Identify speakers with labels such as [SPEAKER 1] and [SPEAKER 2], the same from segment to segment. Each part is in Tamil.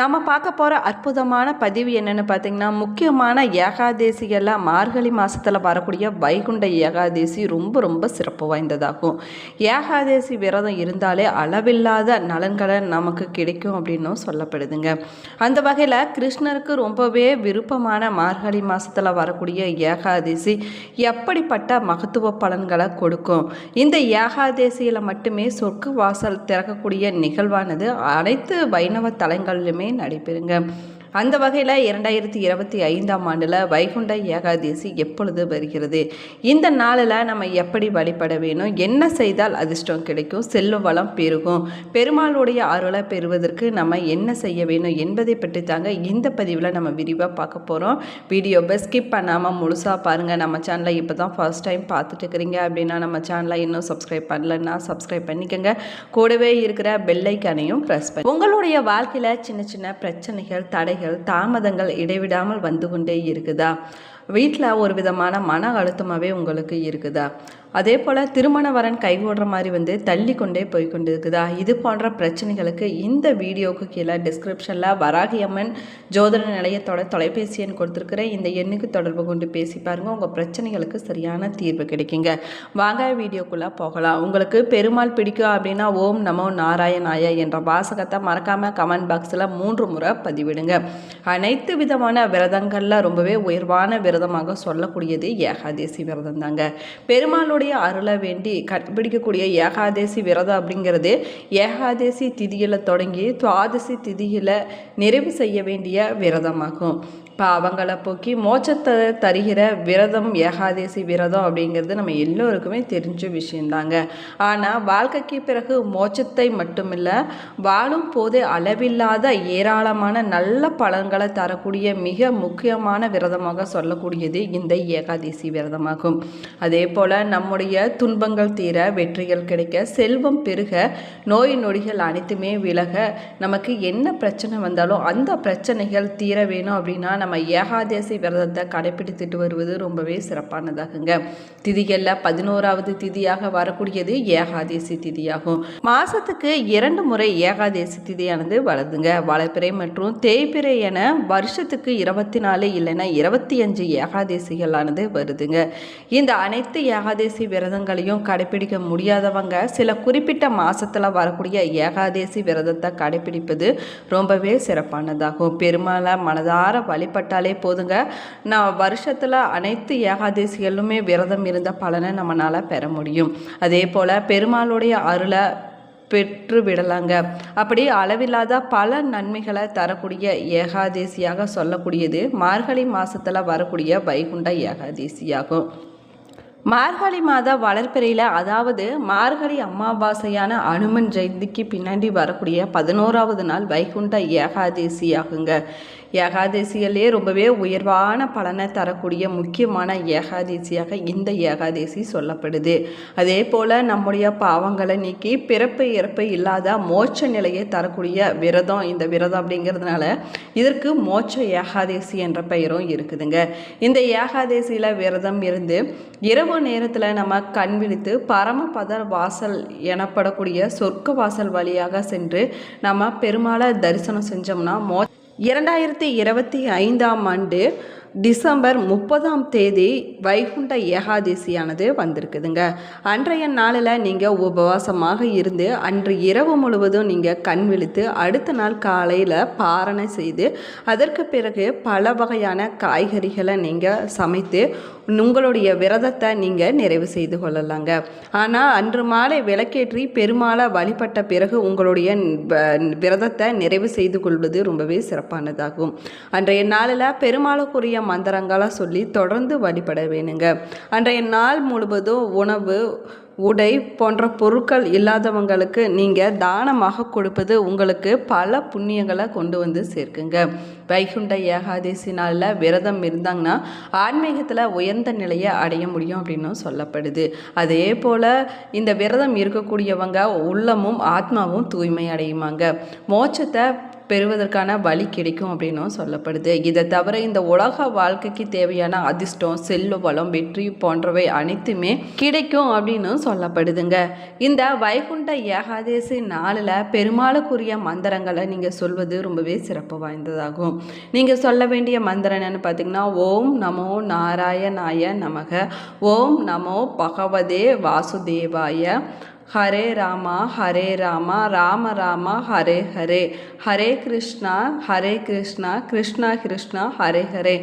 [SPEAKER 1] நம்ம பார்க்க போகிற அற்புதமான பதிவு என்னென்னு பார்த்தீங்கன்னா முக்கியமான ஏகாதேசிகளில் மார்கழி மாதத்தில் வரக்கூடிய வைகுண்ட ஏகாதேசி ரொம்ப ரொம்ப சிறப்பு வாய்ந்ததாகும். ஏகாதேசி விரதம் இருந்தாலே அளவில்லாத நலன்களை நமக்கு கிடைக்கும் அப்படின்னும் சொல்லப்படுதுங்க. அந்த வகையில் கிருஷ்ணருக்கு ரொம்பவே விருப்பமான மார்கழி மாதத்தில் வரக்கூடிய ஏகாதேசி எப்படிப்பட்ட மகத்துவ பலன்களை கொடுக்கும்? இந்த ஏகாதேசியில் மட்டுமே சொர்க்க வாசல் திறக்கக்கூடிய நிகழ்வானது அனைத்து வைணவ தலங்களிலுமே நடைபெறுங்க. அந்த வகையில் இரண்டாயிரத்தி இருபத்தி ஐந்தாம் ஆண்டில் வைகுண்ட ஏகாதசி எப்பொழுது வருகிறது? இந்த நாளில் நம்ம எப்படி வழிபட வேணும்? என்ன செய்தால் அதிர்ஷ்டம் கிடைக்கும்? செல்வ வளம் பெருகும். பெருமாளுடைய அருளை பெறுவதற்கு நம்ம என்ன செய்ய வேணும் என்பதை பற்றி தாங்க இந்த பதிவில் நம்ம விரிவாக பார்க்க போகிறோம் வீடியோவை ஸ்கிப் பண்ணாமல் முழுசாக பாருங்கள் நம்ம சேனலை இப்போ தான் ஃபர்ஸ்ட் டைம் பார்த்துட்டு இருக்கிறீங்க அப்படின்னா நம்ம சேனலை இன்னும் சப்ஸ்கிரைப் பண்ணலன்னா சப்ஸ்கிரைப் பண்ணிக்கோங்க. கூடவே இருக்கிற பெல்லைக்கானையும் ப்ரெஸ் பண்ணி உங்களுடைய வாழ்க்கையில் சின்ன சின்ன பிரச்சனைகள் தடைகள் தாமதங்கள் இடைவிடாமல் வந்து கொண்டே இருக்குதா? வீட்டில் ஒரு விதமான மன அழுத்தமாகவே உங்களுக்கு இருக்குதா? அதே போல் திருமண வரன் கைகூடுற மாதிரி வந்து தள்ளி கொண்டே போய் கொண்டு இருக்குதா இது போன்ற பிரச்சனைகளுக்கு இந்த வீடியோவுக்கு கீழே டிஸ்கிரிப்ஷனில் வராகியம்மன் ஜோதிட நிலையத்தோட தொலைபேசி எண் கொடுத்துருக்குறேன் இந்த எண்ணுக்கு தொடர்பு கொண்டு பேசி பாருங்கள் உங்கள் பிரச்சனைகளுக்கு சரியான தீர்வு கிடைக்குங்க. வாங்க வீடியோக்குள்ளே போகலாம். உங்களுக்கு பெருமாள் பிடிக்கும் அப்படின்னா ஓம் நமோ நாராயணாய என்ற வாசகத்தை மறக்காமல் கமெண்ட் பாக்ஸில் மூன்று முறை பதிவிடுங்க. அனைத்து விதமான விரதங்களில் ரொம்பவே உயர்வான விரதமாக சொல்லக்கூடியது ஏகாதேசி விரதம் தாங்க. பெருமாளுடைய அருளை வேண்டி கடைபிடிக்கக்கூடிய ஏகாதேசி விரதம் அப்படிங்கிறது ஏகாதேசி திதியில் தொடங்கி துவாதசி திதியில் நிறைவு செய்ய வேண்டிய விரதமாகும். பாவங்களை போக்கி மோட்சத்தை தருகிற விரதம் ஏகாதேசி விரதம் அப்படிங்கிறது நம்ம எல்லோருக்குமே தெரிஞ்ச விஷயந்தாங்க ஆனால் வாழ்க்கைக்கு பிறகு மோட்சத்தை மட்டுமில்லை வாழும் போது அளவில்லாத ஏராளமான நல்ல பலன்களை தரக்கூடிய மிக முக்கியமான விரதமாக சொல்லக்கூடியது இந்த ஏகாதேசி விரதமாகும். அதே போல் நம்முடைய துன்பங்கள் தீர வெற்றிகள் கிடைக்க செல்வம் பெருக நோய் நொடிகள் அனைத்துமே விலக நமக்கு என்ன பிரச்சனை வந்தாலும் அந்த பிரச்சனைகள் தீர வேணும் அப்படின்னா நம்ம நம்ம ஏகாதேசி விரதத்தை கடைபிடித்துட்டு வருவது ரொம்பவே சிறப்பானதாகுங்க. திதிகளில் பதினோராவது திதியாக வரக்கூடியது ஏகாதேசி திதியாகும். மாதத்துக்கு இரண்டு முறை ஏகாதேசி திதியானது வளருதுங்க. வளர்ப்பிறை மற்றும் தேய்பிறை என வருஷத்துக்கு இருபத்தி நாலு இல்லைன்னா இருபத்தி அஞ்சு ஏகாதேசிகளானது வருதுங்க. இந்த அனைத்து ஏகாதேசி விரதங்களையும் கடைபிடிக்க முடியாதவங்க சில குறிப்பிட்ட மாதத்தில் வரக்கூடிய ஏகாதேசி விரதத்தை கடைபிடிப்பது ரொம்பவே சிறப்பானதாகும். பெருமாளை மனதார வழிபட்டாலே போதுங்க. நான் வருஷத்தில் அனைத்து ஏகாதேசிகளுமே விரதம் இருந்த பலனை நம்மளால் பெற முடியும். அதே போல் பெருமாளுடைய அருளை பெற்று விடலாங்க. அப்படி அளவில்லாத பல நன்மைகளை தரக்கூடிய ஏகாதேசியாக சொல்லக்கூடியது மார்கழி மாதத்தில் வரக்கூடிய வைகுண்ட ஏகாதேசியாகும். மார்கழி மாத வளர்ப்பிறையில் அதாவது மார்கழி அமாவாசையான அனுமன் ஜெயந்திக்கு பின்னாடி வரக்கூடிய பதினோராவது நாள் வைகுண்ட ஏகாதேசியாகுங்க. ஏகாதசியிலே ரொம்பவே உயர்வான பலனை தரக்கூடிய முக்கியமான ஏகாதசியாக இந்த ஏகாதசி சொல்லப்படுது. அதே போல் நம்முடைய பாவங்களை நீக்கி பிறப்பு இறப்பு இல்லாத மோட்ச நிலையை தரக்கூடிய விரதம் இந்த விரதம் அப்படிங்கிறதுனால இதற்கு மோட்ச ஏகாதசி என்ற பெயரும் இருக்குதுங்க. இந்த ஏகாதசியில் விரதம் இருந்து இரவு நேரத்தில் நம்ம கண் விழித்து பரமபத வாசல் எனப்படக்கூடிய சொர்க்க வாசல் வழியாக சென்று நம்ம பெருமாளை தரிசனம் செஞ்சோம்னா மோ இரண்டாயிரத்தி இருபத்தி ஐந்தாம் ஆண்டு டிசம்பர் முப்பதாம் தேதி வைகுண்ட ஏகாதசியானது வந்திருக்குதுங்க. அன்றைய நாளில் நீங்கள் உபவாசமாக இருந்து அன்று இரவு முழுவதும் நீங்கள் கண் விழித்து அடுத்த நாள் காலையில் பாரணை செய்து அதற்கு பிறகு பல வகையான காய்கறிகளை நீங்கள் சமைத்து உங்களுடைய விரதத்தை நீங்கள் நிறைவு செய்து கொள்ளலாங்க. ஆனால் அன்று மாலை விளக்கேற்றி பெருமாளை வழிபட்ட பிறகு உங்களுடைய விரதத்தை நிறைவு செய்து கொள்வது ரொம்பவே சிறப்பானதாகும். அன்றைய நாளில் பெருமாளுக்குரிய மந்திரங்களாக சொல்லி தொடர்ந்து வழிபட வேணுங்க. அன்றைய நாள் முழுவதும் உணவு உடை போன்ற பொருட்கள் இல்லாதவங்களுக்கு நீங்கள் தானமாக கொடுப்பது உங்களுக்கு பல புண்ணியங்களை கொண்டு வந்து சேர்க்குங்க. வைகுண்ட ஏகாதசி நாளில் விரதம் இருந்தாங்கன்னா ஆன்மீகத்தில் உயர்ந்த நிலையை அடைய முடியும் அப்படின்னும் சொல்லப்படுது. அதே போல் இந்த விரதம் இருக்கக்கூடியவங்க உள்ளமும் ஆத்மாவும் தூய்மை அடையுமாங்க. மோட்சத்தை பெறுவதற்கான வழி கிடைக்கும் அப்படின்னும் சொல்லப்படுது. இதை தவிர இந்த உலக வாழ்க்கைக்கு தேவையான அதிர்ஷ்டம் செல்வ வளம் வெற்றி போன்றவை அனைத்துமே கிடைக்கும் அப்படின்னு சொல்லப்படுதுங்க. இந்த வைகுண்ட ஏகாதேசி நாளில் பெருமாளுக்குரிய மந்திரங்களை நீங்கள் சொல்வது ரொம்பவே சிறப்பு வாய்ந்ததாகும். நீங்கள் சொல்ல வேண்டிய மந்திரம் என்னென்னு பார்த்தீங்கன்னா ஓம் நமோ நாராயணாய நமக ஓம் நமோ பகவதே வாசுதேவாய ஹரே ராமா ஹரே ராமா ராம ராமா ஹரே ஹரே. ஹரே கிருஷ்ணா ஹரே கிருஷ்ணா கிருஷ்ணா கிருஷ்ணா ஹரே ஹரே.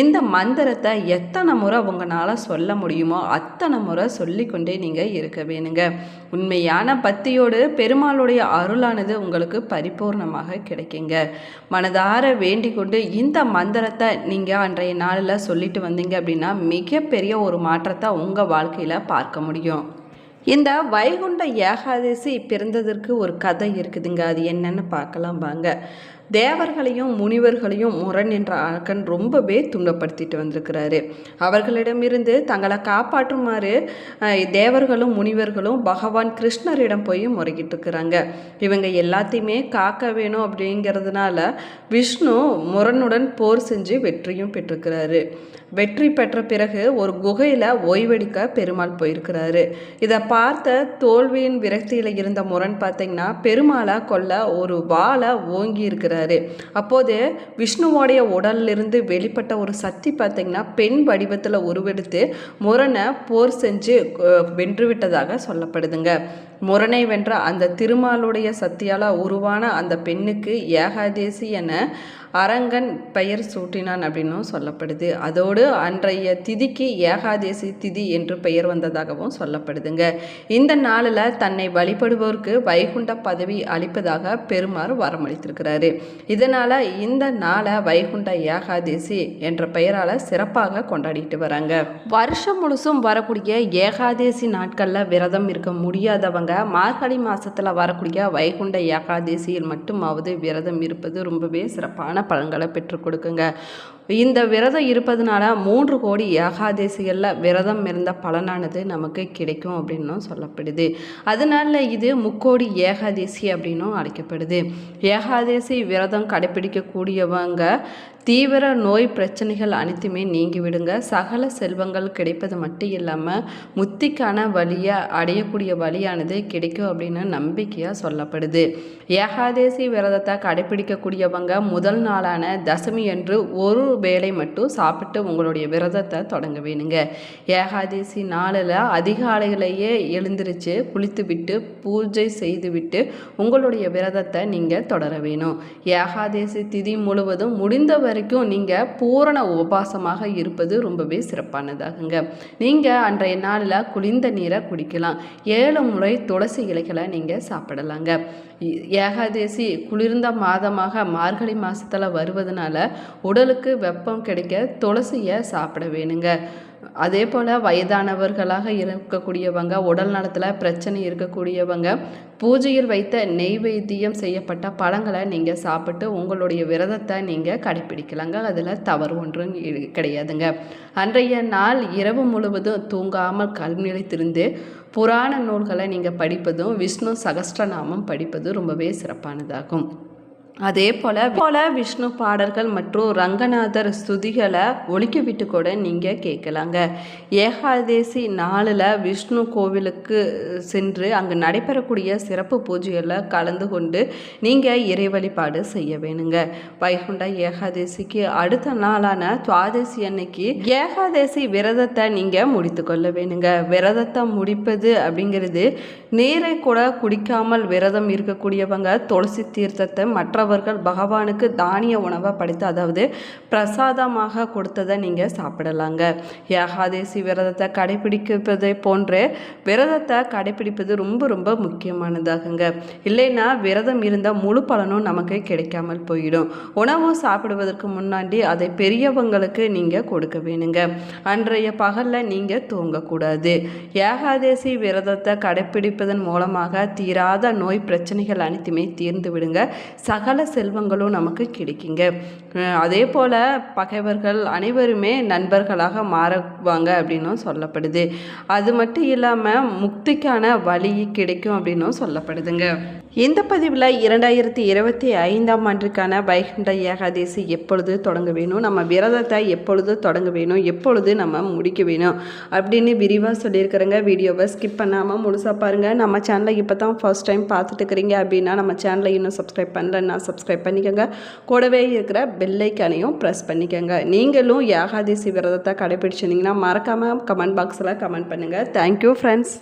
[SPEAKER 1] இந்த மந்திரத்தை எத்தனை முறை உங்களால் சொல்ல முடியுமோ அத்தனை முறை சொல்லிக்கொண்டே நீங்கள் இருக்க வேணுங்க. உண்மையான பக்தியோடு பெருமாளுடைய அருளானது உங்களுக்கு பரிபூர்ணமாக கிடைக்குங்க. மனதார வேண்டிக் கொண்டு இந்த மந்திரத்தை நீங்கள் அன்றைய நாளில் சொல்லிட்டு வந்தீங்க அப்படின்னா மிகப்பெரிய ஒரு மாற்றத்தை உங்கள் வாழ்க்கையில் பார்க்க முடியும். இந்த வைகுண்ட ஏகாதசி பிறந்ததற்கு ஒரு கதை இருக்குதுங்க. அது என்னன்னு பார்க்கலாம் வாங்க. தேவர்களையும் முனிவர்களையும் முரண் என்ற அரக்கன் ரொம்பவே துன்பப்படுத்திட்டு வந்திருக்கிறாரு. அவர்களிடமிருந்து தங்களை காப்பாற்றுமாறு தேவர்களும் முனிவர்களும் பகவான் கிருஷ்ணரிடம் போய் முறைகிட்டு இருக்கிறாங்க. இவங்க எல்லாத்தையுமே காக்க வேணும் அப்படிங்கிறதுனால விஷ்ணு முரணுடன் போர் செஞ்சு வெற்றியும் பெற்றிருக்கிறாரு. வெற்றி பெற்ற பிறகு ஒரு குகையில் ஓய்வெடுக்க பெருமாள் போயிருக்கிறாரு. இதை பார்த்த தோல்வியின் விரக்தியில் இருந்த முரண் பார்த்தீங்கன்னா பெருமாளை கொல்ல ஒரு வாழை ஓங்கி சொல்கிறாரு அப்போது விஷ்ணுவோடைய உடலிலிருந்து வெளிப்பட்ட ஒரு சக்தி பார்த்தீங்கன்னா பெண் வடிவத்தில் உருவெடுத்து முரணை போர் செஞ்சு வென்றுவிட்டதாக சொல்லப்படுதுங்க. முரணை வென்ற அந்த திருமாலுடைய சக்தியால் உருவான அந்த பெண்ணுக்கு ஏகாதேசி என அரங்கன் பெயர் சூட்டினான் அப்படின்னும் சொல்லப்படுது. அதோடு அன்றைய திதிக்கு ஏகாதேசி திதி என்று பெயர் வந்ததாகவும் சொல்லப்படுதுங்க. இந்த நாளில் தன்னை வழிபடுவோருக்கு வைகுண்ட பதவி அளிப்பதாக பெருமாள் வரமளித்திருக்கிறாரு. இதனால் இந்த நாளை வைகுண்ட ஏகாதேசி என்ற பெயரால் சிறப்பாக கொண்டாடிட்டு வராங்க. வருஷம் முழுசும் வரக்கூடிய ஏகாதேசி நாட்களில் விரதம் இருக்க முடியாதவங்க மார்கழி மாதத்தில் வரக்கூடிய வைகுண்ட ஏகாதேசியில் மட்டுமாவது விரதம் இருப்பது ரொம்பவே சிறப்பான பலன்களை பெற்றுக் கொடுக்குங்க. இந்த விரதம் இருப்பதனால மூன்று கோடி ஏகாதேசிகளில் விரதம் இருந்த பலனானது நமக்கு கிடைக்கும் அப்படின்னும் சொல்லப்படுது. அதனால இது முக்கோடி ஏகாதேசி அப்படின்னும் அழைக்கப்படுது. ஏகாதேசி விரதம் கடைபிடிக்கக்கூடியவங்க தீவிர நோய் பிரச்சனைகள் அனைத்துமே நீங்கிவிடுங்க. சகல செல்வங்கள் கிடைப்பது மட்டும் இல்லாமல் முத்திக்கான வழியை அடையக்கூடிய வழியானது கிடைக்கும் அப்படின்னு நம்பிக்கையாக சொல்லப்படுது. ஏகாதேசி விரதத்தை கடைபிடிக்கக்கூடியவங்க முதல் நாளான தசமி என்று ஒரு வேளை மட்டும் சாப்பிட்டு உங்களுடைய விரதத்தை தொடங்க வேணுங்க. ஏகாதசி நாளில் அதிகாலையிலேயே எழுந்திருச்சு குளித்துவிட்டு பூஜை செய்துவிட்டு உங்களுடைய விரதத்தை நீங்கள் தொடர வேணும். ஏகாதசி திதி முழுவதும் முடிந்த வரைக்கும் நீங்கள் பூரண உபவாசமாக இருப்பது ரொம்பவே சிறப்பானதாகுங்க. நீங்கள் அன்றைய நாளில் குளிர்ந்த நீரை குடிக்கலாம். ஏழு முறை துளசி இலைகளை நீங்கள் சாப்பிடலாங்க. ஏகாதசி குளிர்ந்த மாதமாக மார்கழி மாதத்தில் வருவதனால உடலுக்கு வெப்பம் கிடைக்க துளசியை சாப்பிட வேணுங்க. அதே போல் வயதானவர்களாக இருக்கக்கூடியவங்க உடல் நலத்தில் பிரச்சனை இருக்கக்கூடியவங்க பூஜையில் வைத்த நெய்வேத்தியம் செய்யப்பட்ட பழங்களை நீங்கள் சாப்பிட்டு உங்களுடைய விரதத்தை நீங்கள் கடைப்பிடிக்கலாங்க. அதில் தவறு ஒன்றும் கிடையாதுங்க. அன்றைய நாள் இரவு முழுவதும் தூங்காமல் கல்நிலைத்திருந்து புராண நூல்களை நீங்கள் படிப்பதும் விஷ்ணு சகஸ்ரநாமம் படிப்பதும் ரொம்பவே சிறப்பானதாகும். அதே போல் போல விஷ்ணு பாடல்கள் மற்றும் ரங்கநாதர் ஸ்துதிகளை ஒழிக்க விட்டு கூட நீங்கள் கேட்கலாங்க. ஏகாதேசி நாளில் விஷ்ணு கோவிலுக்கு சென்று அங்கு நடைபெறக்கூடிய சிறப்பு பூஜைகளில் கலந்து கொண்டு நீங்கள் இறை வழிபாடு செய்ய வேணுங்க. வைகுண்ட ஏகாதேசிக்கு அடுத்த நாளான துவாதசி அன்னைக்கு ஏகாதேசி விரதத்தை நீங்கள் முடித்து கொள்ள வேணுங்க. விரதத்தை முடிப்பது அப்படிங்கிறது நீரை கூட குடிக்காமல் விரதம் இருக்கக்கூடியவங்க துளசி தீர்த்தத்தை மற்ற மற்றவர்கள் பகவானுக்கு தானிய உணவை படைத்து அதாவது பிரசாதமாக கொடுத்ததை நீங்கள் சாப்பிடலாங்க. ஏகாதேசி விரதத்தை கடைபிடிப்பதை போன்று விரதத்தை கடைபிடிப்பது ரொம்ப ரொம்ப முக்கியமானதாகுங்க. இல்லைன்னா விரதம் இருந்தால் முழு பலனும் நமக்கு கிடைக்காமல் போயிடும். உணவு சாப்பிடுவதற்கு முன்னாடி அதை பெரியவங்களுக்கு நீங்கள் கொடுக்க வேணுங்க. அன்றைய பகலில் நீங்கள் தூங்கக்கூடாது. ஏகாதேசி விரதத்தை கடைப்பிடிப்பதன் மூலமாக தீராத நோய் பிரச்சனைகள் அனைத்துமே தீர்ந்து விடுங்க. சகல செல்வங்களும் நமக்கு கிடைக்குங்க. அதே போல் பகைவர்கள் அனைவருமே நண்பர்களாக மாறுவாங்க அப்படின்னும் சொல்லப்படுது. அது மட்டும் இல்லாமல் முக்திக்கான வழி கிடைக்கும் அப்படின்னும் சொல்லப்படுதுங்க. இந்த பதிவில் இரண்டாயிரத்தி இருபத்தி ஐந்தாம் ஆண்டுக்கான வைகுண்ட ஏகாதேசி எப்பொழுது தொடங்க வேணும் நம்ம விரதத்தை எப்பொழுது தொடங்க வேணும் எப்பொழுது நம்ம முடிக்க வேணும் அப்படின்னு விரிவாக சொல்லியிருக்கிறேங்க. வீடியோவை ஸ்கிப் பண்ணாமல் முழுசாக பாருங்கள் நம்ம சேனலை இப்போ தான் ஃபர்ஸ்ட் டைம் பார்த்துட்டு இருக்கிறீங்க அப்படின்னா நம்ம சேனலை இன்னும் சப்ஸ்கிரைப் பண்ணலன்னா சப்ஸ்கிரைப் பண்ணிக்கோங்க. கூடவே இருக்கிற பெல்லைக்கானையும் ப்ரெஸ் பண்ணிக்கோங்க. நீங்களும் ஏகாதேசி விரதத்தை கடைபிடிச்சிருந்தீங்கன்னா மறக்காமல் கமெண்ட் பாக்ஸில் கமெண்ட் பண்ணுங்கள் தேங்க்யூ ஃப்ரெண்ட்ஸ்